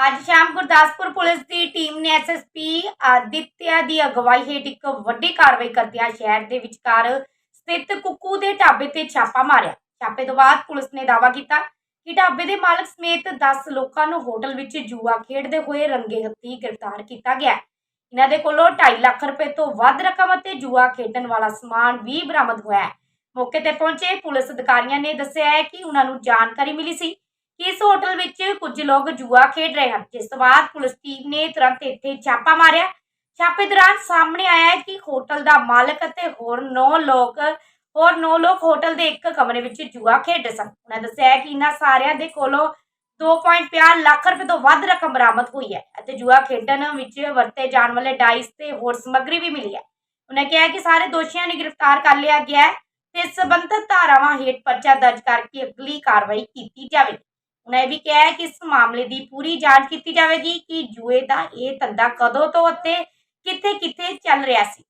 ਅੱਜ ਸ਼ਾਮ ਗੁਰਦਾਸਪੁਰ ਪੁਲਿਸ ਦੀ ਟੀਮ ਨੇ ਐਸਐਸਪੀ ਆਦਿਤਿਆ ਦੀ ਅਗਵਾਈ ਹੇਠ ਇੱਕ ਵੱਡੀ ਕਾਰਵਾਈ ਕਰਦਿਆਂ ਸ਼ਹਿਰ ਦੇ ਵਿਚਕਾਰ ਸਥਿਤ ਕੁੱਕੂ ਦੇ ਢਾਬੇ ਤੇ ਛਾਪਾ ਮਾਰਿਆ। ਛਾਪੇ ਤੋਂ ਬਾਅਦ ਪੁਲਿਸ ਨੇ ਦਾਅਵਾ ਕੀਤਾ ਕਿ ਢਾਬੇ ਦੇ ਮਾਲਕ ਸਮੇਤ 10 ਲੋਕਾਂ ਨੂੰ ਹੋਟਲ ਵਿੱਚ ਜੂਆ ਖੇਡਦੇ ਹੋਏ ਰੰਗੇ ਹੱਥੀਂ ਗ੍ਰਿਫਤਾਰ ਕੀਤਾ ਗਿਆ। ਇਹਨਾਂ ਦੇ ਕੋਲੋਂ 2.5 ਲੱਖ ਰੁਪਏ ਤੋਂ ਵੱਧ ਰਕਮ ਅਤੇ ਜੂਆ ਖੇਡਣ ਵਾਲਾ ਸਮਾਨ ਵੀ ਬਰਾਮਦ ਹੋਇਆ ਹੈ। ਮੌਕੇ ਤੇ ਪਹੁੰਚੇ ਪੁਲਿਸ ਅਧਿਕਾਰੀਆਂ ਨੇ ਦੱਸਿਆ ਹੈ ਕਿ ਉਹਨਾਂ ਨੂੰ ਜਾਣਕਾਰੀ ਮਿਲੀ ਸੀ ਇਸ ਹੋਟਲ ਵਿੱਚ ਕੁਝ ਲੋਕ ਜੂਆ ਖੇਡ ਰਹੇ ਹਨ। ਜਿਸ ਤੋਂ ਬਾਅਦ ਪੁਲਿਸ ਟੀਮ ਨੇ ਤੁਰੰਤ ਇੱਥੇ ਛਾਪਾ ਮਾਰਿਆ। ਛਾਪੇ ਦੌਰਾਨ ਸਾਹਮਣੇ ਆਇਆ ਕਿ ਹੋਟਲ ਦਾ ਮਾਲਕ ਅਤੇ ਹੋਰ 9 ਲੋਕ, ਹੋਰ 9 ਲੋਕ ਹੋਟਲ ਦੇ ਇੱਕ ਕਮਰੇ ਵਿੱਚ ਜੂਆ ਖੇਡਦੇ ਸਨ। ਉਹਨਾਂ ਦੱਸਿਆ ਹੈ ਕਿ ਇਹਨਾਂ ਸਾਰਿਆਂ ਦੇ ਕੋਲੋਂ 2.5 ਲੱਖ ਰੁਪਏ ਤੋਂ ਵੱਧ ਰਕਮ ਬਰਾਮਦ ਹੋਈ ਹੈ ਅਤੇ ਜੂਆ ਖੇਡਣ ਵਿੱਚ ਵਰਤੇ ਜਾਣ ਵਾਲੇ ਡਾਈਸ ਤੇ ਹੋਰ ਸਮੱਗਰੀ ਵੀ ਮਿਲੀ ਹੈ। ਉਹਨਾਂ ਕਿਹਾ ਕਿ ਸਾਰੇ ਦੋਸ਼ੀਆਂ ਨੂੰ ਗ੍ਰਿਫਤਾਰ ਕਰ ਲਿਆ ਗਿਆ ਹੈ ਤੇ ਸਬੰਧਤ ਧਾਰਾਵਾਂ ਹੇਠ ਪਰਚਾ ਦਰਜ ਕਰਕੇ ਅਗਲੀ ਕਾਰਵਾਈ ਕੀਤੀ ਜਾਵੇਗੀ। ਉਹਨਾਂ ਇਹ ਵੀ ਕਿਹਾ ਹੈ ਕਿ ਇਸ ਮਾਮਲੇ ਦੀ ਪੂਰੀ ਜਾਂਚ ਕੀਤੀ ਜਾਵੇਗੀ ਕਿ ਜੂਏ ਦਾ ਇਹ ਧੰਦਾ ਕਦੋਂ ਤੋਂ ਅਤੇ ਕਿੱਥੇ-ਕਿੱਥੇ ਚੱਲ ਰਿਹਾ ਸੀ।